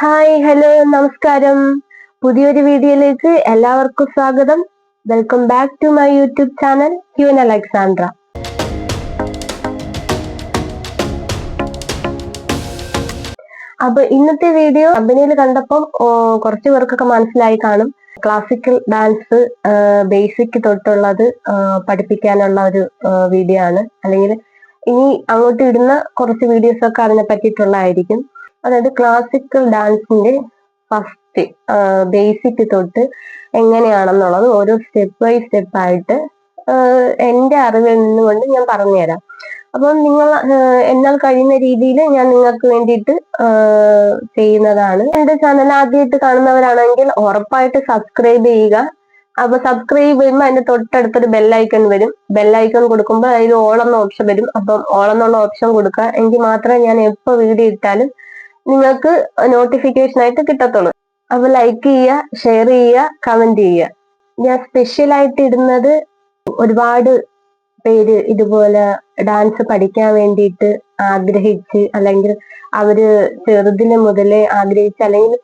Hi hello നമസ്കാരം. പുതിയൊരു വീഡിയോയിലേക്ക് എല്ലാവർക്കും സ്വാഗതം. Welcome back to my YouTube channel queen Alexandra അപ്പൊ ഇന്നത്തെ വീഡിയോ കമ്പനിയിൽ കണ്ടപ്പോൾ കുറച്ചു പേർക്കൊക്കെ മനസ്സിലായി കാണും. ക്ലാസിക്കൽ ഡാൻസ് ബേസിക് തൊട്ടുള്ളത് പഠിപ്പിക്കാനുള്ള ഒരു വീഡിയോ ആണ്. അല്ലെങ്കിൽ ഇനി അങ്ങോട്ട് ഇടുന്ന കുറച്ച് വീഡിയോസ് ഒക്കെ അതിനെ പറ്റിയിട്ടുള്ളതായിരിക്കും. അതായത് ക്ലാസിക്കൽ ഡാൻസിന്റെ ഫസ്റ്റ് ബേസിക് തൊട്ട് എങ്ങനെയാണെന്നുള്ളത് ഓരോ സ്റ്റെപ്പ് ബൈ സ്റ്റെപ്പ് ആയിട്ട് എന്റെ അറിവിൽ നിന്നുകൊണ്ട് ഞാൻ പറഞ്ഞുതരാം. അപ്പം നിങ്ങൾ എന്നാൽ കഴിയുന്ന രീതിയിൽ ഞാൻ നിങ്ങൾക്ക് വേണ്ടിയിട്ട് ചെയ്യുന്നതാണ്. എന്റെ ചാനൽ ആദ്യമായിട്ട് കാണുന്നവരാണെങ്കിൽ ഉറപ്പായിട്ട് സബ്സ്ക്രൈബ് ചെയ്യുക. അപ്പൊ സബ്സ്ക്രൈബ് ചെയ്യുമ്പോൾ അതിന്റെ തൊട്ടടുത്തൊരു ബെല്ലൈക്കൺ വരും. ബെല്ലൈക്കൺ കൊടുക്കുമ്പോൾ അതിൽ ഓൾ എന്ന ഓപ്ഷൻ വരും. അപ്പം ഓൾ എന്നുള്ള ഓപ്ഷൻ കൊടുക്കുക. എങ്കിൽ മാത്രമേ ഞാൻ എപ്പോൾ വീഡിയോ ഇട്ടാലും നിങ്ങൾക്ക് നോട്ടിഫിക്കേഷൻ ആയിട്ട് കിട്ടത്തുള്ളൂ. അപ്പൊ ലൈക്ക് ചെയ്യുക ഷെയർ ചെയ്യുക കമന്റ് ചെയ്യുക. ഞാൻ സ്പെഷ്യൽ ആയിട്ട് ഇടുന്നത് ഒരുപാട് പേര് ഇതുപോലെ ഡാൻസ് പഠിക്കാൻ വേണ്ടിയിട്ട് ആഗ്രഹിച്ച് അല്ലെങ്കിൽ അവർ ചെറുതിലെ മുതലേ ആഗ്രഹിച്ച് അല്ലെങ്കിൽ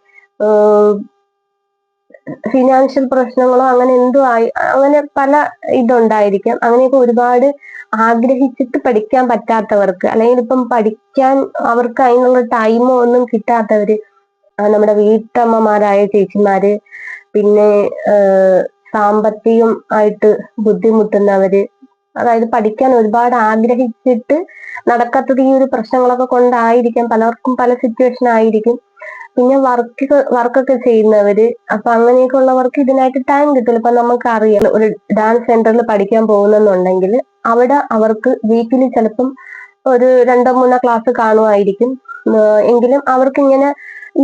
ഫിനാൻഷ്യൽ പ്രശ്നങ്ങളോ അങ്ങനെ എന്തോ ആയി അങ്ങനെ പല ഇതുണ്ടായിരിക്കാം. അങ്ങനെയൊക്കെ ഒരുപാട് ആഗ്രഹിച്ചിട്ട് പഠിക്കാൻ പറ്റാത്തവർക്ക് അല്ലെങ്കിൽ ഇപ്പം പഠിക്കാൻ അവർക്ക് അതിനുള്ള ടൈമോ ഒന്നും കിട്ടാത്തവര് നമ്മുടെ വീട്ടമ്മമാരായ ചേച്ചിമാര് പിന്നെ സാമ്പത്തികം ആയിട്ട് ബുദ്ധിമുട്ടുന്നവര് അതായത് പഠിക്കാൻ ഒരുപാട് ആഗ്രഹിച്ചിട്ട് നടക്കാത്തത് ഈ ഒരു പ്രശ്നങ്ങളൊക്കെ കൊണ്ടായിരിക്കാം. പലർക്കും പല സിറ്റുവേഷൻ ആയിരിക്കും. പിന്നെ വർക്ക് വർക്കൊക്കെ ചെയ്യുന്നവര്. അപ്പൊ അങ്ങനെയൊക്കെ ഉള്ളവർക്ക് ഇതിനായിട്ട് ടൈം കിട്ടില്ല ഇപ്പൊ നമുക്ക് അറിയാം ഒരു ഡാൻസ് സെന്ററിൽ പഠിക്കാൻ പോകുന്നെന്നുണ്ടെങ്കിൽ അവിടെ അവർക്ക് വീക്കിലി ചിലപ്പം ഒരു രണ്ടോ മൂന്നോ ക്ലാസ് കാണുമായിരിക്കും. എങ്കിലും അവർക്ക് ഇങ്ങനെ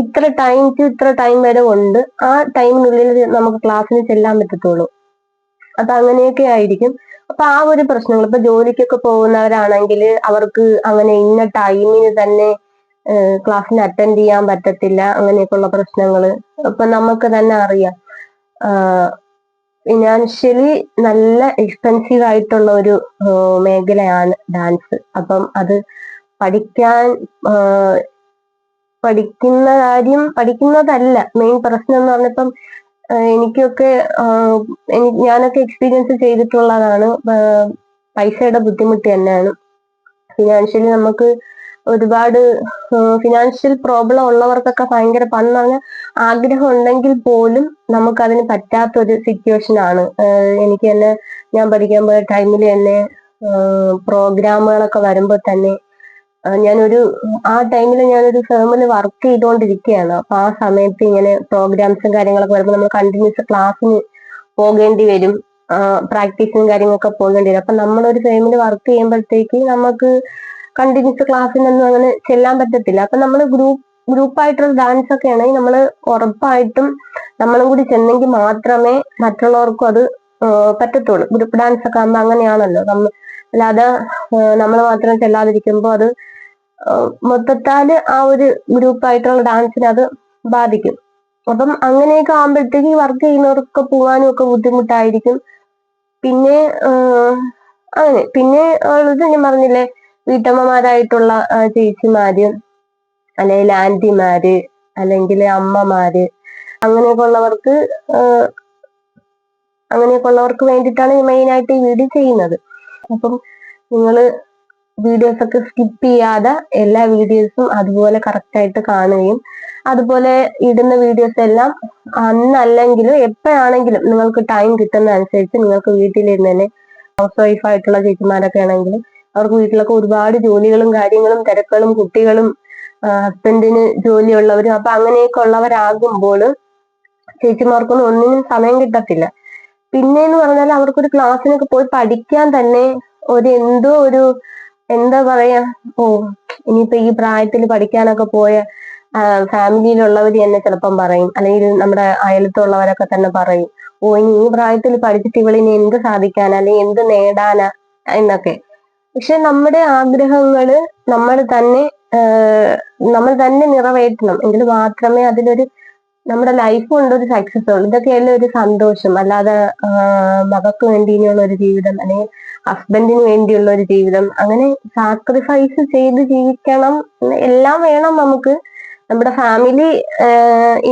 ഇത്ര ടൈം ടു ഇത്ര ടൈം വരെ ഉണ്ട്. ആ ടൈമിനുള്ളിൽ നമുക്ക് ക്ലാസ്സിന് ചെല്ലാൻ പറ്റത്തുള്ളൂ. അപ്പൊ അങ്ങനെയൊക്കെ ആയിരിക്കും. അപ്പൊ ആ ഒരു പ്രശ്നങ്ങൾ. ഇപ്പൊ ജോലിക്കൊക്കെ പോകുന്നവരാണെങ്കിൽ അവർക്ക് അങ്ങനെ ഇന്ന ടൈമിന് തന്നെ ക്ലാസ്സിന് അറ്റൻഡ് ചെയ്യാൻ പറ്റത്തില്ല അങ്ങനെയൊക്കെയുള്ള പ്രശ്നങ്ങൾ അപ്പൊ നമുക്ക് തന്നെ അറിയാം. ഫിനാൻഷ്യലി നല്ല എക്സ്പെൻസീവ് ആയിട്ടുള്ള ഒരു മേഖലയാണ് ഡാൻസ് അപ്പം അത് പഠിക്കാൻ പഠിക്കുന്ന കാര്യം പഠിക്കുന്നതല്ല. മെയിൻ പ്രശ്നം എന്ന് പറഞ്ഞപ്പം എനിക്കൊക്കെ ഞാനൊക്കെ എക്സ്പീരിയൻസ് ചെയ്തിട്ടുള്ളതാണ് പൈസയുടെ ബുദ്ധിമുട്ട് തന്നെയാണ്. ഫിനാൻഷ്യലി നമുക്ക് ഒരുപാട് ഫിനാൻഷ്യൽ പ്രോബ്ലം ഉള്ളവർക്കൊക്കെ ഭയങ്കര പണം അങ്ങനെ ആഗ്രഹം ഉണ്ടെങ്കിൽ പോലും നമുക്കതിന് പറ്റാത്ത ഒരു സിറ്റുവേഷൻ ആണ് എനിക്ക് തന്നെ ഞാൻ പഠിക്കാൻ പോയ ടൈമിൽ തന്നെ പ്രോഗ്രാമുകളൊക്കെ വരുമ്പോൾ തന്നെ ഞാനൊരു ആ ടൈമിൽ ഞാനൊരു ഫേമിൽ വർക്ക് ചെയ്തുകൊണ്ടിരിക്കുകയാണ് അപ്പൊ ആ സമയത്ത് ഇങ്ങനെ പ്രോഗ്രാംസും കാര്യങ്ങളൊക്കെ വരുമ്പോൾ നമ്മൾ കണ്ടിന്യൂസ് ക്ലാസ്സിന് പോകേണ്ടി വരും. പ്രാക്ടീസും കാര്യങ്ങളൊക്കെ പോകേണ്ടി വരും. അപ്പൊ നമ്മളൊരു ഫേമിൽ വർക്ക് ചെയ്യുമ്പോഴത്തേക്ക് നമുക്ക് കണ്ടിന്യൂസ് ക്ലാസ്സിനൊന്നും അങ്ങനെ ചെല്ലാൻ പറ്റത്തില്ല. അപ്പൊ നമ്മൾ ഗ്രൂപ്പ് ഗ്രൂപ്പായിട്ടുള്ള ഡാൻസ് ഒക്കെ ആണെങ്കിൽ നമ്മൾ ഉറപ്പായിട്ടും നമ്മളും കൂടി ചെന്നെങ്കിൽ മാത്രമേ മറ്റുള്ളവർക്കും അത് പറ്റത്തുള്ളൂ. ഗ്രൂപ്പ് ഡാൻസ് ഒക്കെ ആകുമ്പോൾ അങ്ങനെയാണല്ലോ. നമ്മൾ അല്ലാതെ നമ്മൾ മാത്രം ചെല്ലാതിരിക്കുമ്പോൾ അത് മൊത്തത്താൽ ആ ഒരു ഗ്രൂപ്പായിട്ടുള്ള ഡാൻസിനെ അത് ബാധിക്കും. അപ്പം അങ്ങനെയൊക്കെ ആകുമ്പോഴത്തേക്ക് വർക്ക് ചെയ്യുന്നവർക്ക് പോകാനും ഒക്കെ ബുദ്ധിമുട്ടായിരിക്കും. പിന്നെ അങ്ങനെ. പിന്നെ ഉള്ളത് ഞാൻ പറഞ്ഞില്ലേ വീട്ടമ്മമാരായിട്ടുള്ള ചേച്ചിമാര് അല്ലെങ്കിൽ ആന്റിമാര് അല്ലെങ്കിൽ അമ്മമാര് അങ്ങനെയൊക്കെ ഉള്ളവർക്ക് അങ്ങനെയൊക്കെ ഉള്ളവർക്ക് വേണ്ടിയിട്ടാണ് മെയിൻ ആയിട്ട് ഈ വീഡിയോ ചെയ്യുന്നത്. അപ്പം നിങ്ങൾ വീഡിയോസ് ഒക്കെ സ്കിപ്പ് ചെയ്യാതെ എല്ലാ വീഡിയോസും അതുപോലെ കറക്റ്റ് ആയിട്ട് കാണുകയും അതുപോലെ ഇടുന്ന വീഡിയോസ് എല്ലാം അന്നല്ലെങ്കിലും എപ്പോഴാണെങ്കിലും നിങ്ങൾക്ക് ടൈം കിട്ടുന്ന അനുസരിച്ച് നിങ്ങൾക്ക് വീട്ടിലിരുന്ന് തന്നെ ഹൗസ് വൈഫ് ആയിട്ടുള്ള ചേച്ചിമാരൊക്കെ ആണെങ്കിൽ അവർക്ക് വീട്ടിലൊക്കെ ഒരുപാട് ജോലികളും കാര്യങ്ങളും തിരക്കുകളും കുട്ടികളും ഹസ്ബൻഡിന് ജോലിയുള്ളവരും. അപ്പൊ അങ്ങനെയൊക്കെ ഉള്ളവരാകുമ്പോൾ ചേച്ചിമാർക്കൊന്നും ഒന്നിനും സമയം കിട്ടത്തില്ല. പിന്നെ എന്ന് പറഞ്ഞാൽ അവർക്കൊരു ക്ലാസ്സിനൊക്കെ പോയി പഠിക്കാൻ തന്നെ ഒരു എന്തോ ഒരു എന്താ പറയാ ഓ ഇനിയിപ്പോ ഈ പ്രായത്തിൽ പഠിക്കാനൊക്കെ പോയ ഫാമിലിയിലുള്ളവർ തന്നെ ചിലപ്പം പറയും. അല്ലെങ്കിൽ നമ്മുടെ അയലത്തുള്ളവരൊക്കെ തന്നെ പറയും. ഓ ഇനി ഈ പ്രായത്തിൽ പഠിച്ചിട്ട് ഇവളിനി എന്ത് സാധിക്കാനാ? അല്ലെങ്കിൽ എന്ത് നേടാനാ? എന്നൊക്കെ. പക്ഷെ നമ്മുടെ ആഗ്രഹങ്ങൾ നമ്മൾ തന്നെ നമ്മൾ തന്നെ നിറവേറ്റണം. എങ്കിൽ മാത്രമേ അതിലൊരു നമ്മുടെ ലൈഫ് കൊണ്ട് ഒരു സക്സസ് ഉള്ളൂ. ഇതൊക്കെയല്ലേ ഒരു സന്തോഷം. അല്ലാതെ മകക്ക് വേണ്ടി ഇനിയുള്ള ഒരു ജീവിതം അല്ലെങ്കിൽ ഹസ്ബൻഡിന് വേണ്ടിയുള്ള ഒരു ജീവിതം അങ്ങനെ സാക്രിഫൈസ് ചെയ്ത് ജീവിക്കണം. എല്ലാം വേണം നമുക്ക്. നമ്മുടെ ഫാമിലി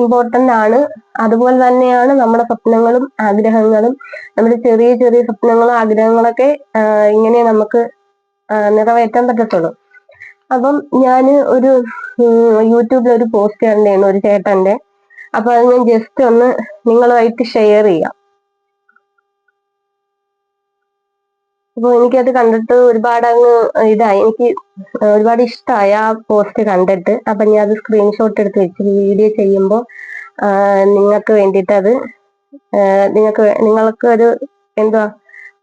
ഇമ്പോർട്ടന്റ് ആണ്. അതുപോലെ തന്നെയാണ് നമ്മുടെ സ്വപ്നങ്ങളും ആഗ്രഹങ്ങളും. നമ്മുടെ ചെറിയ ചെറിയ സ്വപ്നങ്ങളും ആഗ്രഹങ്ങളൊക്കെ ഇങ്ങനെ നമുക്ക് നിറവേറ്റാൻ പറ്റത്തുള്ളൂ. അപ്പം ഞാൻ ഒരു യൂട്യൂബിൽ ഒരു പോസ്റ്റ് കണ്ടേണ് ഒരു ചേട്ടന്റെ അപ്പൊ അത് ഞാൻ ജസ്റ്റ് ഒന്ന് നിങ്ങളുമായിട്ട് ഷെയർ ചെയ്യാം. അപ്പൊ എനിക്കത് കണ്ടിട്ട് ഒരുപാട് അങ്ങ് ഇതായി. എനിക്ക് ഒരുപാട് ഇഷ്ടമായ ആ പോസ്റ്റ് കണ്ടിട്ട്. അപ്പൊ ഞാൻ അത് സ്ക്രീൻഷോട്ട് എടുത്ത് വെച്ച് വീഡിയോ ചെയ്യുമ്പോൾ നിങ്ങൾക്ക് വേണ്ടിയിട്ട് അത് നിങ്ങൾക്ക് നിങ്ങൾക്ക് ഒരു എന്തുവാ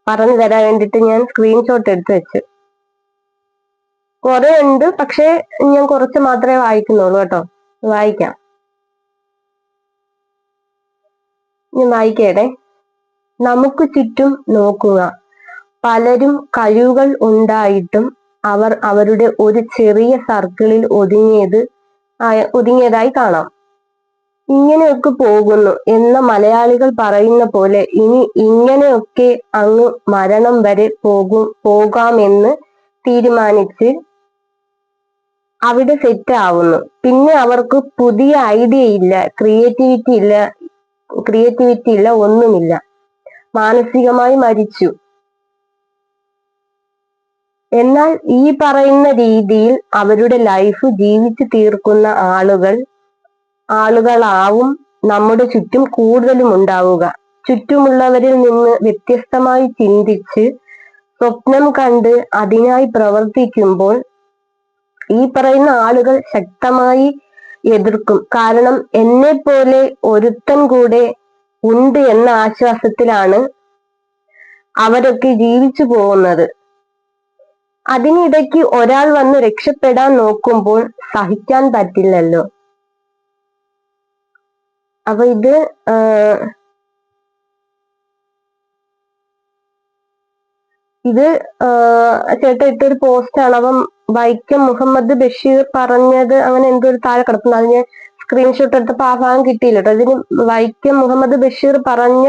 പറഞ്ഞു തരാൻ വേണ്ടിയിട്ട് ഞാൻ സ്ക്രീൻഷോട്ട് എടുത്ത് വെച്ച്. കുറെ ഉണ്ട് പക്ഷെ ഞാൻ കുറച്ച് മാത്രമേ വായിക്കുന്നുള്ളൂ കേട്ടോ. വായിക്കാം. ഞാൻ വായിക്കേടെ നമുക്ക് ചുറ്റും നോക്കുക. പലരും കഴിവുകൾ ഉണ്ടായിട്ടും അവർ അവരുടെ ഒരു ചെറിയ സർക്കിളിൽ ഒതുങ്ങിയത് ഒതുങ്ങിയതായി കാണാം. ഇങ്ങനെയൊക്കെ പോകുന്നു എന്ന മലയാളികൾ പറയുന്ന പോലെ ഇനി ഇങ്ങനെയൊക്കെ അങ്ങ് മരണം വരെ പോകും പോകാമെന്ന് തീരുമാനിച്ച് അവിടെ സെറ്റ് ആവുന്നു. പിന്നെ അവർക്ക് പുതിയ ഐഡിയ ഇല്ല ക്രിയേറ്റിവിറ്റി ഇല്ല ക്രിയേറ്റിവിറ്റി ഇല്ല ഒന്നുമില്ല. മാനസികമായി മരിച്ചു. എന്നാൽ ഈ പറയുന്ന രീതിയിൽ അവരുടെ ലൈഫ് ജീവിച്ചു തീർക്കുന്ന ആളുകൾ ആളുകളാവും നമ്മുടെ ചുറ്റും കൂടുതലും ഉണ്ടാവുക. ചുറ്റുമുള്ളവരിൽ നിന്ന് വ്യത്യസ്തമായി ചിന്തിച്ച് സ്വപ്നം കണ്ട് അതിനായി പ്രവർത്തിക്കുമ്പോൾ ഈ പറയുന്ന ആളുകൾ ശക്തമായി എതിർക്കും. കാരണം എന്നെ പോലെ ഒരുത്തൻ കൂടെ ഉണ്ട് എന്ന ആശ്വാസത്തിലാണ് അവരൊക്കെ ജീവിച്ചു പോകുന്നത്. അതിനിടയ്ക്ക് ഒരാൾ വന്ന് രക്ഷപ്പെടാൻ നോക്കുമ്പോൾ സഹിക്കാൻ പറ്റില്ലല്ലോ. അപ്പൊ ഇത് ഇത് ചേട്ടൻ ഇട്ടൊരു പോസ്റ്റാണ്. അപ്പം വൈക്കം മുഹമ്മദ് ബഷീർ പറഞ്ഞത് അങ്ങനെ എന്തോ ഒരു താഴെ കിടക്കുന്നു അത് ഞാൻ സ്ക്രീൻഷോട്ട് എടുത്തപ്പോ ആ ഭാഗം കിട്ടിയില്ല കേട്ടോ. ഇതിന് വൈക്കം മുഹമ്മദ് ബഷീർ പറഞ്ഞ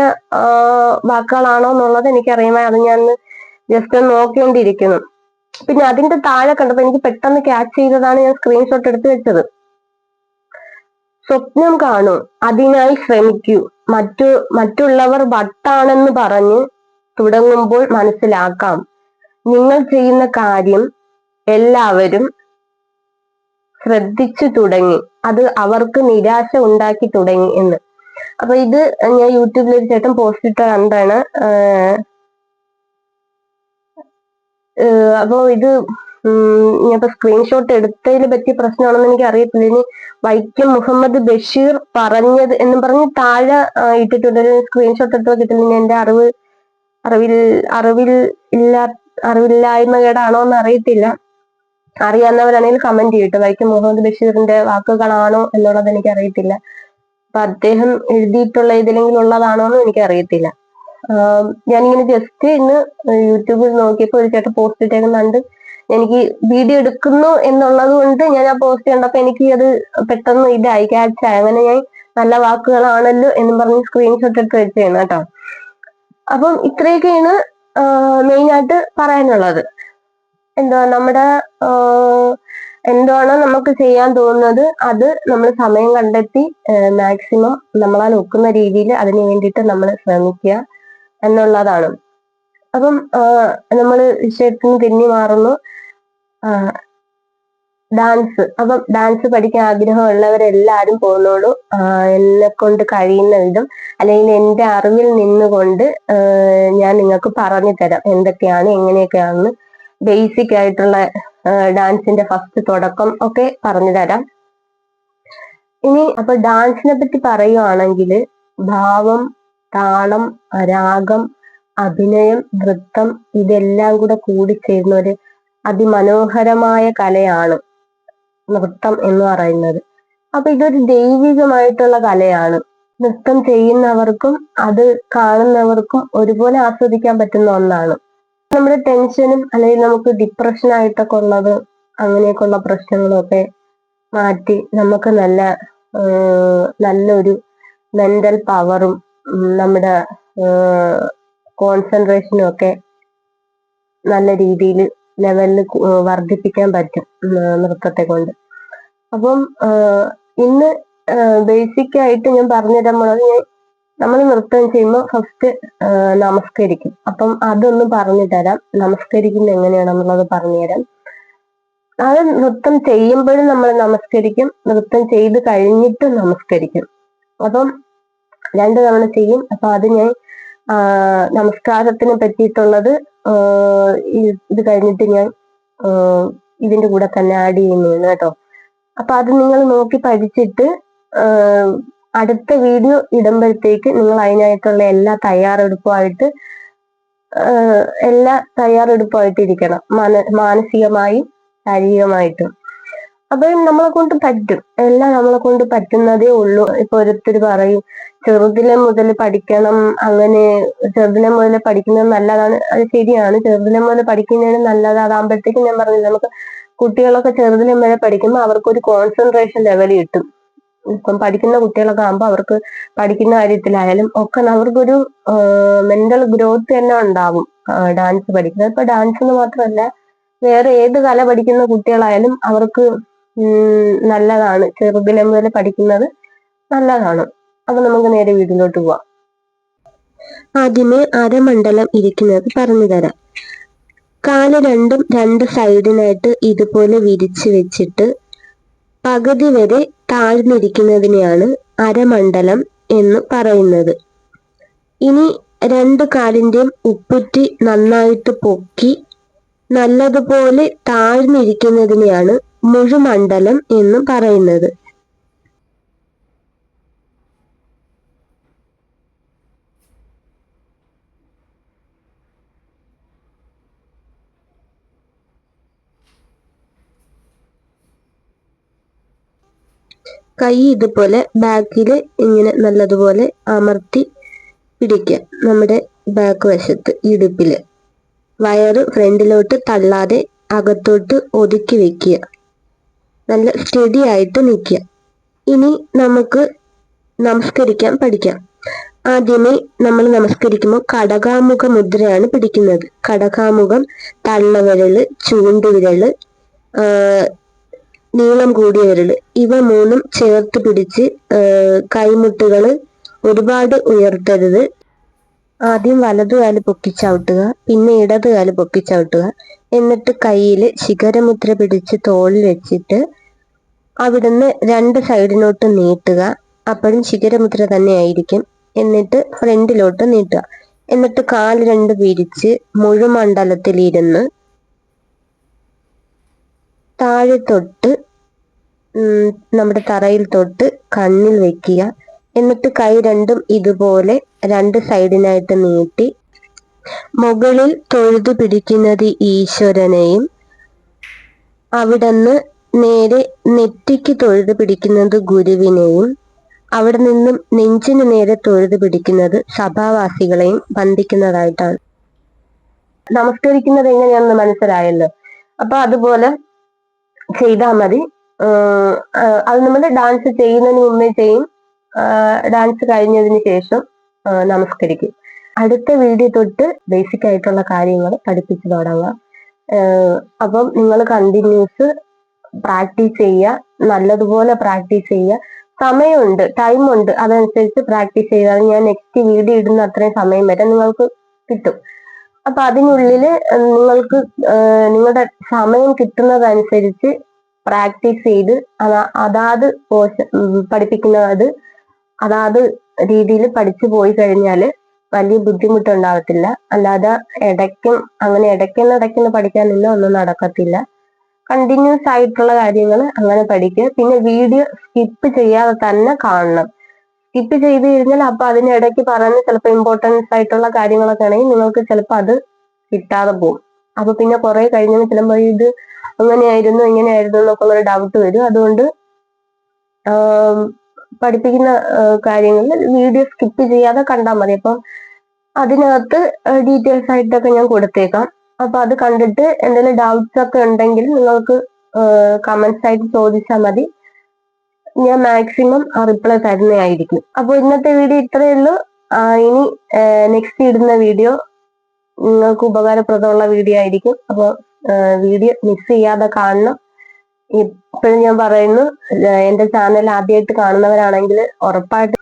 വാക്കുകളാണോ എന്നുള്ളത് എനിക്കറിയാമോ? അത് ഞാൻ ജസ്റ്റ് ഒന്ന് നോക്കേണ്ടിയിരിക്കുന്നു പിന്നെ അതിന്റെ താഴെ കണ്ടപ്പോ എനിക്ക് പെട്ടെന്ന് ക്യാച്ച് ചെയ്തതാണ് ഞാൻ സ്ക്രീൻഷോട്ട് എടുത്ത് വെച്ചത്. സ്വപ്നം കാണൂ അതിനായി ശ്രമിക്കൂ. മറ്റു മറ്റുള്ളവർ വട്ടാണെന്ന് പറഞ്ഞ് തുടങ്ങുമ്പോൾ മനസ്സിലാക്കാം. നിങ്ങൾ ചെയ്യുന്ന കാര്യം എല്ലാവരും ശ്രദ്ധിച്ചു തുടങ്ങി. അത് അവർക്ക് നിരാശ ഉണ്ടാക്കി തുടങ്ങി എന്ന്. അപ്പൊ ഇത് ഞാൻ യൂട്യൂബിൽ ഒരു ചേട്ടൻ പോസ്റ്റ് ഇട്ട കണ്ടാണ്. ആഹ് അപ്പൊ ഇത് ഞാൻ ഇപ്പൊ സ്ക്രീൻഷോട്ട് എടുത്തതിനെ പറ്റിയ പ്രശ്നമാണെന്ന് എനിക്ക് അറിയത്തില്ല. ഇനി വൈക്കം മുഹമ്മദ് ബഷീർ പറഞ്ഞത് എന്ന് പറഞ്ഞ് താഴെ ഇട്ടിട്ടുണ്ട്. ഒരു സ്ക്രീൻഷോട്ട് എടുത്ത് കിട്ടുന്നില്ല എന്റെ അറിവ് അറിവിൽ അറിവിൽ ഇല്ലാ അറിവില്ലായ്മകേടാണോ എന്ന് അറിയത്തില്ല. അറിയാവുന്നവരാണെങ്കിൽ കമന്റ് ചെയ്യട്ടെ വൈക്കം മുഹമ്മദ് ബഷീറിന്റെ വാക്കുകളാണോ എന്നുള്ളത് എനിക്ക് അറിയത്തില്ല അപ്പൊ അദ്ദേഹം എഴുതിയിട്ടുള്ള ഏതെങ്കിലും ഉള്ളതാണോ എന്ന് എനിക്ക് അറിയത്തില്ല ഞാനിങ്ങനെ ജസ്റ്റ് ഇന്ന് യൂട്യൂബിൽ നോക്കിയപ്പോൾ ഒരു ചേട്ടൻ പോസ്റ്റ് ഇട്ടേക്കുന്നുണ്ട്. എനിക്ക് വീഡിയോ എടുക്കുന്നു എന്നുള്ളത് കൊണ്ട് ഞാൻ ആ പോസ്റ്റ് കണ്ടപ്പോ എനിക്ക് അത് പെട്ടെന്ന് ഇതായി. ക്യാച്ച് ആയി. അങ്ങനെ ഞാൻ നല്ല വാക്കുകളാണല്ലോ എന്നും പറഞ്ഞ് സ്ക്രീൻഷോട്ട് എടുത്ത് വെച്ചേന്ന് കേട്ടോ. അപ്പം ഇത്രയൊക്കെയാണ് മെയിൻ ആയിട്ട് പറയാനുള്ളത്. എന്താ നമ്മുടെ എന്താണോ നമുക്ക് ചെയ്യാൻ തോന്നുന്നത് അത് നമ്മൾ സമയം കണ്ടെത്തി മാക്സിമം നമ്മളാൽ ഒക്കുന്ന രീതിയിൽ അതിന് വേണ്ടിയിട്ട് നമ്മൾ ശ്രമിക്കുക എന്നുള്ളതാണ്. അപ്പം നമ്മൾ വിഷയത്തിന് തിന്നി മാറുന്നു. ഡാൻസ് അപ്പം ഡാൻസ് പഠിക്കാൻ ആഗ്രഹമുള്ളവരെല്ലാരും പോകുന്നോളൂ. എന്നെ കൊണ്ട് കഴിയുന്ന വിധം അല്ലെങ്കിൽ എന്റെ അറിവിൽ നിന്നുകൊണ്ട് ഞാൻ നിങ്ങൾക്ക് പറഞ്ഞു തരാം എന്തൊക്കെയാണ് എങ്ങനെയൊക്കെയാണെന്ന്. ബേസിക് ആയിട്ടുള്ള ഡാൻസിന്റെ ഫസ്റ്റ് തുടക്കം ഒക്കെ പറഞ്ഞു തരാം. ഇനി അപ്പൊ ഡാൻസിനെ പറ്റി പറയുവാണെങ്കിൽ ഭാവം താളം രാഗം അഭിനയം നൃത്തം ഇതെല്ലാം കൂടെ കൂടിച്ചേരുന്ന ഒരു അതിമനോഹരമായ കലയാണ് നൃത്തം എന്ന് പറയുന്നത്. അപ്പൊ ഇതൊരു ദൈവികമായിട്ടുള്ള കലയാണ്. നൃത്തം ചെയ്യുന്നവർക്കും അത് കാണുന്നവർക്കും ഒരുപോലെ ആസ്വദിക്കാൻ പറ്റുന്ന ഒന്നാണ്. നമ്മുടെ ടെൻഷനും അല്ലെങ്കിൽ നമുക്ക് ഡിപ്രഷൻ ആയിട്ടൊക്കെ ഉള്ളത് അങ്ങനെയൊക്കെ ഉള്ള പ്രശ്നങ്ങളും ഒക്കെ മാറ്റി നമുക്ക് നല്ല നല്ലൊരു മെന്റൽ പവറും നമ്മുടെ കോൺസെൻട്രേഷനും ഒക്കെ നല്ല രീതിയിൽ ലെവലിൽ വർദ്ധിപ്പിക്കാൻ പറ്റും നൃത്തത്തെ കൊണ്ട്. അപ്പം ഇന്ന് ബേസിക് ആയിട്ട് ഞാൻ പറഞ്ഞുതരാൻ പോണത് ഞാൻ നമ്മൾ നൃത്തം ചെയ്യുമ്പോൾ ഫസ്റ്റ് നമസ്കരിക്കും. അപ്പം അതൊന്ന് പറഞ്ഞു തരാം. നമസ്കരിക്കുന്നത് എങ്ങനെയാണെന്നുള്ളത് പറഞ്ഞുതരാം അത് നൃത്തം ചെയ്യുമ്പോഴും നമ്മൾ നമസ്കരിക്കും. നൃത്തം ചെയ്ത് കഴിഞ്ഞിട്ട് നമസ്കരിക്കും. അപ്പം രണ്ട് തവണ ചെയ്യും. അപ്പൊ അത് ഞാൻ നമസ്കാരത്തിനെ പറ്റിയിട്ടുള്ളത് ഇത് കഴിഞ്ഞിട്ട് ഞാൻ ഇതിന്റെ കൂടെ തന്നെ ആഡ് ചെയ്യുന്നതാണ് കേട്ടോ. അപ്പൊ അത് നിങ്ങൾ നോക്കി പഠിച്ചിട്ട് അടുത്ത വീഡിയോ ഇടുമ്പോഴത്തേക്ക് നിങ്ങൾ അതിനായിട്ടുള്ള എല്ലാ തയ്യാറെടുപ്പുമായിട്ട് എല്ലാ തയ്യാറെടുപ്പായിട്ട് ഇരിക്കണം മാന മാനസികമായും ശാരീരികമായിട്ടും. അപ്പൊ നമ്മളെ കൊണ്ട് പറ്റും. എല്ലാം നമ്മളെ കൊണ്ട് പറ്റുന്നതേ ഉള്ളൂ. ഇപ്പൊ ഓരോരുത്തർ പറയും ചെറുതിലെ മുതൽ പഠിക്കണം അങ്ങനെ ചെറുതിലെ മുതൽ പഠിക്കുന്നത് നല്ലതാണ്. അത് ശരിയാണ്. ചെറുതിലെ മുതൽ പഠിക്കുന്നതിന് നല്ലത് അതാകുമ്പോഴത്തേക്കും ഞാൻ പറഞ്ഞില്ല നമുക്ക് കുട്ടികളൊക്കെ ചെറുതിലെ മുതൽ പഠിക്കുമ്പോൾ അവർക്കൊരു കോൺസെൻട്രേഷൻ ലെവൽ കിട്ടും. ഇപ്പം പഠിക്കുന്ന കുട്ടികളൊക്കെ ആകുമ്പോൾ അവർക്ക് പഠിക്കുന്ന കാര്യത്തിലായാലും ഒക്കെ അവർക്കൊരു മെന്റൽ ഗ്രോത്ത് തന്നെ ഉണ്ടാവും ഡാൻസ് പഠിക്കുന്നത്. ഇപ്പൊ ഡാൻസ് എന്ന് മാത്രമല്ല വേറെ ഏത് കല പഠിക്കുന്ന കുട്ടികളായാലും അവർക്ക് നല്ലതാണ്. ചെറുതിലെ മുതൽ പഠിക്കുന്നത് നല്ലതാണ്. അപ്പൊ നമുക്ക് നേരെ വീട്ടിലോട്ട് പോവാം. ആദ്യമേ അരമണ്ഡലം ഇരിക്കുന്നത് പറഞ്ഞു തരാം. കാൽ രണ്ടും രണ്ട് സൈഡിനായിട്ട് ഇതുപോലെ വിരിച്ചു വെച്ചിട്ട് പകുതി വരെ താഴ്ന്നിരിക്കുന്നതിനെയാണ് അരമണ്ഡലം എന്ന് പറയുന്നത്. ഇനി രണ്ട് കാലിന്റെയും ഉപ്പുറ്റി നന്നായിട്ട് പൊക്കി നല്ലതുപോലെ താഴ്ന്നിരിക്കുന്നതിനെയാണ് മുഴുമണ്ഡലം എന്ന് പറയുന്നത്. കൈ ഇതുപോലെ ബാക്കിൽ ഇങ്ങനെ നല്ലതുപോലെ അമർത്തി പിടിക്കുക. നമ്മുടെ ബാക്ക് വശത്ത് ഇടുപ്പിൽ വയറ് ഫ്രണ്ടിലോട്ട് തള്ളാതെ അകത്തോട്ട് ഒതുക്കി വെക്കുക. നല്ല സ്റ്റഡി ആയിട്ട് നിൽക്കുക. ഇനി നമുക്ക് നമസ്കരിക്കാൻ പഠിക്കാം. ആദ്യമേ നമ്മൾ നമസ്കരിക്കുമ്പോൾ കടകാമുഖ മുദ്രയാണ് പിടിക്കുന്നത്. കടകാമുഖം തള്ളവിരൽ ചൂണ്ടുവിരൽ നീളം കൂടിയ വിരൽ ഇവ മൂന്നും ചേർത്ത് പിടിച്ച് കൈമുട്ടുകൾ ഒരുപാട് ഉയർത്തരുത്. ആദ്യം വലതു വലതുകാൽ പൊക്കിച്ചവിട്ടുക പിന്നെ ഇടതുകാൽ പൊക്കിച്ചവിട്ടുക എന്നിട്ട് കയ്യിൽ ശിഖരമുദ്ര പിടിച്ച് തോളിൽ വെച്ചിട്ട് അവിടുന്ന് രണ്ട് സൈഡിലോട്ട് നീട്ടുക. അപ്പോഴും ശിഖരമുദ്ര തന്നെ ആയിരിക്കും. എന്നിട്ട് ഫ്രണ്ടിലോട്ട് നീട്ടുക. എന്നിട്ട് കാൽ രണ്ട് വിരിച്ച് മുഴുമണ്ഡലത്തിലിരുന്ന് താഴെ തൊട്ട് നമ്മുടെ തറയിൽ തൊട്ട് കണ്ണിൽ വെക്കുക. എന്നിട്ട് കൈ രണ്ടും ഇതുപോലെ രണ്ട് സൈഡിനായിട്ട് നീട്ടി മുകളിൽ തൊഴുതു പിടിക്കുന്നത് ഈശ്വരനെയും അവിടുന്ന് നേരെ നെറ്റിക്ക് തൊഴുതു പിടിക്കുന്നത് ഗുരുവിനെയും അവിടെ നിന്നും നെഞ്ചിന് നേരെ തൊഴുതു പിടിക്കുന്നത് സഭാവാസികളെയും ബന്ധിക്കുന്നതായിട്ടാണ് നമസ്കരിക്കുന്നത് എങ്ങനെയാണെന്ന് മനസ്സിലായല്ലോ? അപ്പൊ അതുപോലെ ചെയ്താൽ മതി. അത് നമ്മൾ ഡാൻസ് ചെയ്യുന്നതിന് മുമ്പേ ചെയ്യും. ഡാൻസ് കഴിഞ്ഞതിന് ശേഷം നമസ്കരിക്കും. അടുത്ത വീഡിയോ തൊട്ട് ബേസിക് ആയിട്ടുള്ള കാര്യങ്ങൾ പഠിപ്പിച്ചു തുടങ്ങാം. അപ്പം നിങ്ങൾ കണ്ടിന്യൂസ് പ്രാക്ടീസ് ചെയ്യുക. നല്ലതുപോലെ പ്രാക്ടീസ് ചെയ്യുക. സമയമുണ്ട് ടൈമുണ്ട് അതനുസരിച്ച് പ്രാക്ടീസ് ചെയ്താൽ ഞാൻ നെക്സ്റ്റ് വീഡിയോ ഇടുന്ന അത്രയും സമയം വരെ നിങ്ങൾക്ക് കിട്ടും. അപ്പൊ അതിനുള്ളിൽ നിങ്ങൾക്ക് നിങ്ങളുടെ സമയം കിട്ടുന്നതനുസരിച്ച് പ്രാക്ടീസ് ചെയ്ത് അതാ- അതാത് പോഷ പഠിപ്പിക്കുന്ന അത് അതാത് രീതിയിൽ പഠിച്ചു പോയി കഴിഞ്ഞാൽ വലിയ ബുദ്ധിമുട്ടുണ്ടാവത്തില്ല. അല്ലാതെ ഇടയ്ക്കും അങ്ങനെ ഇടയ്ക്കുന്ന ഇടയ്ക്കുന്ന പഠിക്കാൻ നിന്ന ഒന്നും നടക്കത്തില്ല. കണ്ടിന്യൂസ് ആയിട്ടുള്ള കാര്യങ്ങൾ അങ്ങനെ പഠിക്കുക. പിന്നെ വീഡിയോ സ്കിപ്പ് ചെയ്യാതെ തന്നെ കാണണം. സ്കിപ്പ് ചെയ്ത് കഴിഞ്ഞാൽ അപ്പൊ അതിനിടയ്ക്ക് പറയുന്ന ചിലപ്പോൾ ഇമ്പോർട്ടൻസ് ആയിട്ടുള്ള കാര്യങ്ങളൊക്കെ ആണെങ്കിൽ നിങ്ങൾക്ക് ചിലപ്പോൾ അത് കിട്ടാതെ പോകും. അപ്പൊ പിന്നെ കുറെ കഴിഞ്ഞാൽ ചിലപ്പോൾ ഇത് അങ്ങനെയായിരുന്നു ഇങ്ങനെയായിരുന്നു എന്നൊക്കെ ഉള്ള ഡൗട്ട് വരും. അതുകൊണ്ട് പഠിപ്പിക്കുന്ന കാര്യങ്ങളിൽ വീഡിയോ സ്കിപ്പ് ചെയ്യാതെ കണ്ടാൽ മതി. അപ്പം അതിനകത്ത് ഡീറ്റെയിൽസ് ആയിട്ടൊക്കെ ഞാൻ കൊടുത്തേക്കാം. അപ്പൊ അത് കണ്ടിട്ട് എന്തെങ്കിലും ഡൗട്ട്സ് ഒക്കെ ഉണ്ടെങ്കിൽ നിങ്ങൾക്ക് കമന്റ്സ് ആയിട്ട് ചോദിച്ചാൽ മതി. ഞാൻ മാക്സിമം റിപ്ലൈ തരുന്നതായിരിക്കും അപ്പോൾ ഇന്നത്തെ വീഡിയോ ഇത്രയേ ഉള്ളൂ. ഇനി നെക്സ്റ്റ് ഇടുന്ന വീഡിയോ നിങ്ങൾക്ക് ഉപകാരപ്രദമുള്ള വീഡിയോ ആയിരിക്കും. അപ്പോൾ വീഡിയോ മിസ് ചെയ്യാതെ കാണണം. ഇപ്പോഴും ഞാൻ പറയുന്നു എന്റെ ചാനൽ ആദ്യമായിട്ട് കാണുന്നവരാണെങ്കിൽ ഉറപ്പായിട്ട്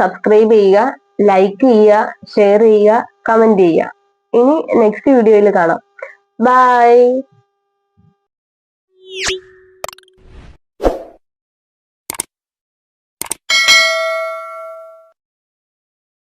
സബ്സ്ക്രൈബ് ചെയ്യുക ലൈക്ക് ചെയ്യുക ഷെയർ ചെയ്യുക കമന്റ് ചെയ്യുക. ഇനി നെക്സ്റ്റ് വീഡിയോയിൽ കാണാം. ബൈ